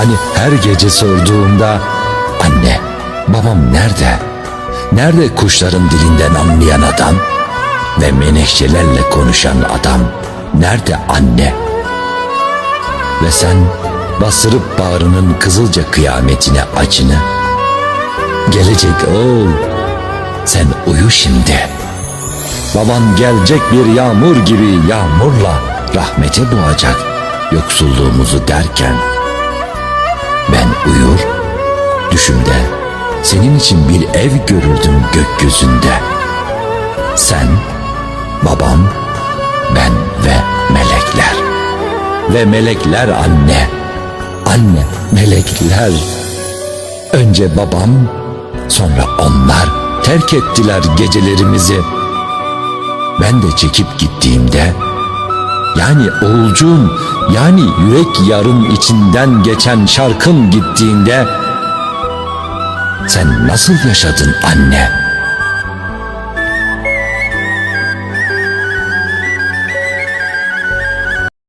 Hani her gece sorduğumda anne babam nerede? Nerede kuşların dilinden anlayan adam? Ve menekşelerle konuşan adam nerede anne? Ve sen bastırıp bağrının kızılca kıyametine acını. Gelecek oğul sen uyu şimdi. Baban gelecek bir yağmur gibi yağmurla rahmete boğacak yoksulluğumuzu derken ben uyur düşümde senin için bir ev görürdüm gökyüzünde. Sen, babam, ben ve melekler. Ve melekler anne, anne melekler. Önce babam, sonra onlar terk ettiler gecelerimizi. Ben de çekip gittiğimde yani oğulcuğum yani yürek yarım içinden geçen şarkım gittiğinde sen nasıl yaşadın anne?